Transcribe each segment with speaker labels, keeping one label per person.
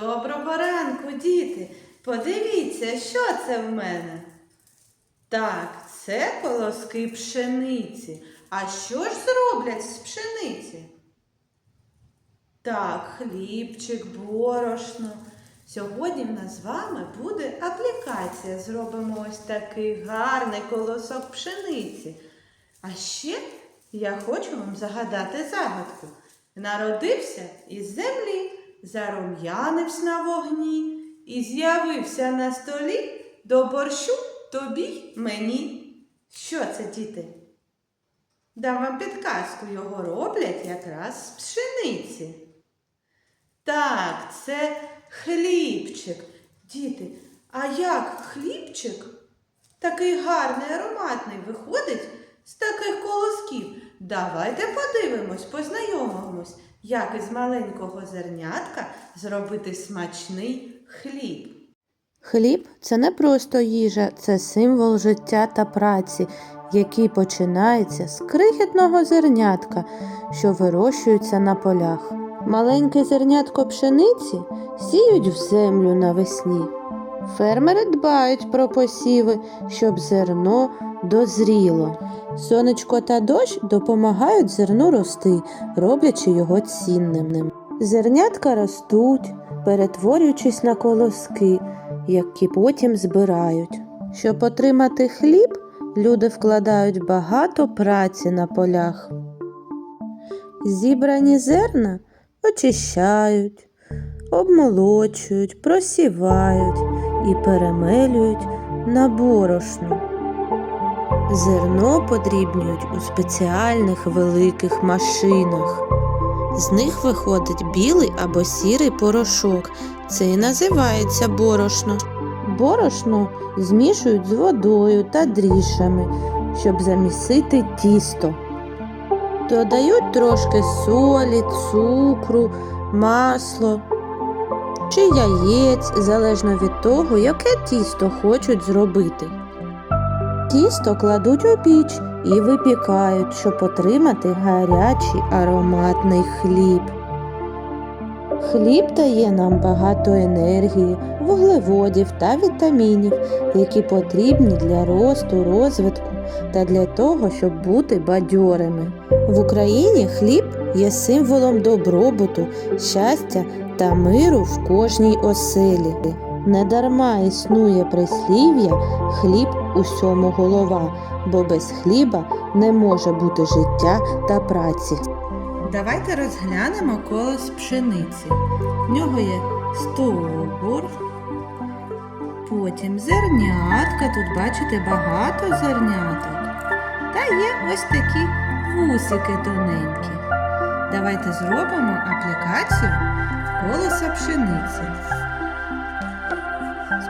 Speaker 1: Доброго ранку, діти. Подивіться, що це в мене. Так, це колоски пшениці. А що ж зроблять з пшениці? Так, хлібчик, борошно. Сьогодні в нас з вами буде аплікація. Зробимо ось такий гарний колосок пшениці. А ще я хочу вам загадати загадку. Народився із землі, зарум'янився на вогні і з'явився на столі до борщу тобі й мені. Що це, діти? Дам вам підказку, його роблять якраз з пшениці. Так, це хлібчик. Діти, а як хлібчик, такий гарний, ароматний, виходить з таких колосків? Давайте подивимось, познайомимось, як із маленького зернятка зробити смачний хліб.
Speaker 2: Хліб це не просто їжа, це символ життя та праці, який починається з крихітного зернятка, що вирощується на полях. Маленьке зернятко пшениці сіють в землю навесні. Фермери дбають про посіви, щоб зерно дозріло. Сонечко та дощ допомагають зерну рости, роблячи його цінним. Зернятка ростуть, перетворюючись на колоски, які потім збирають. Щоб отримати хліб, люди вкладають багато праці на полях. Зібрані зерна очищають, обмолочують, просівають і перемелюють на борошно. Зерно подрібнюють у спеціальних великих машинах. З них виходить білий або сірий порошок. Це і називається борошно. Борошно змішують з водою та дріжджами, щоб замісити тісто. Додають трошки солі, цукру, масло чи яєць, залежно від того, яке тісто хочуть зробити. Тісто кладуть у піч і випікають, щоб отримати гарячий ароматний хліб. Хліб дає нам багато енергії, вуглеводів та вітамінів, які потрібні для росту, розвитку та для того, щоб бути бадьорими. В Україні хліб є символом добробуту, щастя та миру в кожній оселі. Недарма існує прислів'я хліб усьому голова, бо без хліба не може бути життя та праці.
Speaker 1: Давайте розглянемо колос пшениці. В нього є стовбур, потім зернятка. Тут бачите багато зерняток. Та є ось такі вусики тоненькі. Давайте зробимо аплікацію колоса пшениці.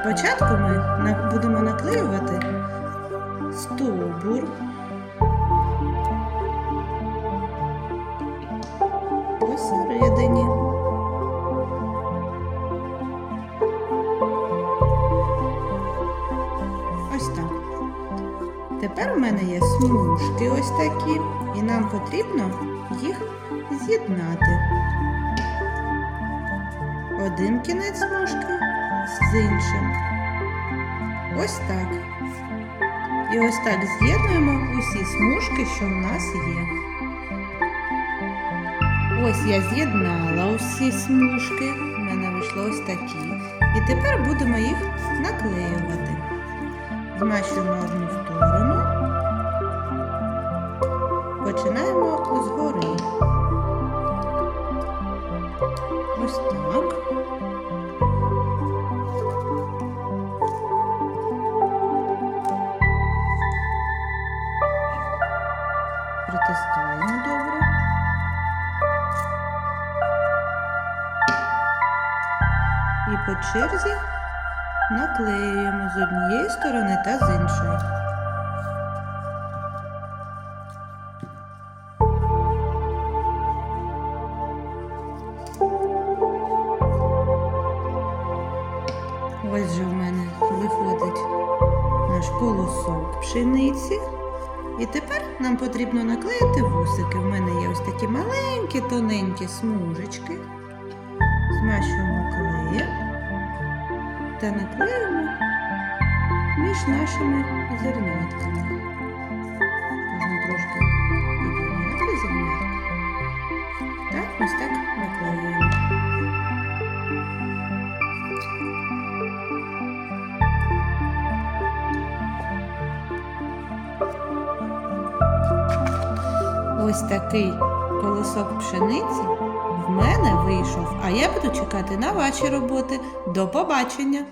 Speaker 1: Спочатку ми будемо наклеювати стовбур. посередині. Ось так. Тепер у мене є смужки ось такі, і нам потрібно їх з'єднати. Один кінець смужки з іншим. Ось так. І ось так з'єднуємо усі смужки, що в нас є. Ось я з'єднала усі смужки. У мене вийшло ось такі. І тепер будемо їх наклеювати. Змащуємо одну сторону. Починаємо згори. Ось так. Притискаємо добре. І по черзі наклеюємо з однієї сторони та з іншої. Пшениці. І тепер нам потрібно наклеїти вусики. В мене є ось такі маленькі, тоненькі смужечки. Змащуємо клеєм та наклеїмо між нашими зернятками. Можна трошки підрівняти зернятка. Так, ось так наклеюємо. Ось такий колосок пшениці в мене вийшов, а я буду чекати на ваші роботи. До побачення!